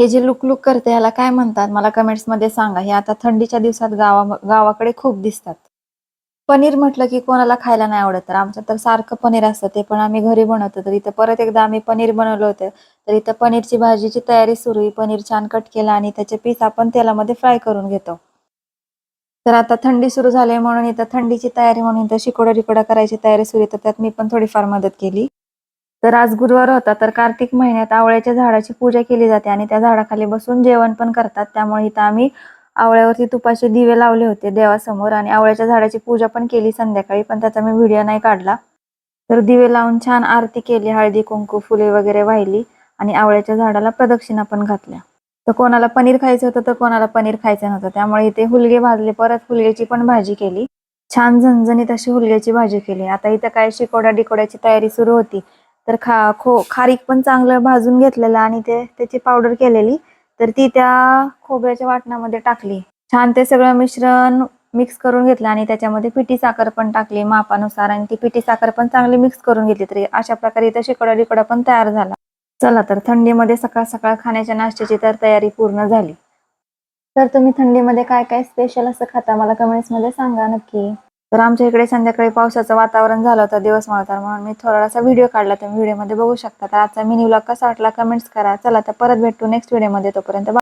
हे जे लुकलुक करते याला काय म्हणतात? मला कमेंट्समध्ये सांगा. हे आता थंडीच्या दिवसात गावा गावाकडे खूप दिसतात. पनीर म्हटलं की कोणाला खायला नाही आवडत तर आमचं तर सारखं पनीर असतं. ते पण आम्ही घरी बनवतो. तर इथं परत एकदा आम्ही पनीर बनवलं होतं. तर इथं पनीरची भाजीची तयारी सुरू आहे. पनीर छान कट केला आणि त्याचे पीस आपण तेलामध्ये फ्राय करून घेतो. तर आता थंडी सुरू झाली आहे म्हणून इथं थंडीची तयारी म्हणून इथं शिकोडा रिकोडा करायची तयारी सुरू आहे. तर त्यात मी पण थोडीफार मदत केली. तर आज गुरुवार होता तर कार्तिक महिन्यात आवळ्याच्या झाडाची पूजा केली जाते आणि त्या झाडाखाली बसून जेवण पण करतात. त्यामुळे इथं आम्ही आवळ्यावरती तुपाचे दिवे लावले होते देवासमोर आणि आवळ्याच्या झाडाची पूजा पण केली संध्याकाळी पण त्याचा मी व्हिडिओ नाही काढला. तर दिवे लावून छान आरती केली हळदी कुंकू फुले वगैरे वाहिली आणि आवळ्याच्या झाडाला प्रदक्षिणा पण घातल्या. तर कोणाला पनीर खायचं होतं तर कोणाला पनीर खायचं नव्हतं. त्यामुळे इथे हुलगे भाजले परत हुलग्याची पण भाजी केली. छान झणझणीत अशी हुलग्याची भाजी केली. आता इथं काय शिकोड्या डिकोड्याची तयारी सुरू होती. तर खा खो खारीक पण चांगलं भाजून घेतलेलं आणि ते त्याची पावडर केलेली. तर ती त्या खोबऱ्याच्या वाटणामध्ये टाकली. छान ते सगळं मिश्रण मिक्स करून घेतलं आणि त्याच्यामध्ये पिठी साखर पण टाकली मापानुसार आणि ती पिठी साखर पण चांगली मिक्स करून घेतली तरी अशा प्रकारे इथं शिकडा रिकडा पण तयार झाला. चला तर थंडीमध्ये सकाळ सकाळ खाण्याच्या नाश्त्याची तर तयारी पूर्ण झाली. तर तुम्ही थंडीमध्ये काय काय स्पेशल असं खाता मला कमेंट्समध्ये सांगा नक्की. तर आमच्या इकडे संध्याकाळी पावसाचं वातावरण झालं होतं दिवस मावळता म्हणून मी थोडासा व्हिडिओ काढला. तुम्ही व्हिडिओमध्ये बघू शकता. तर आजचा मिनी व्लॉग कसा वाटला कमेंट्स करा. चला तर परत भेटू नेक्स्ट व्हिडिओमध्ये तोपर्यंत.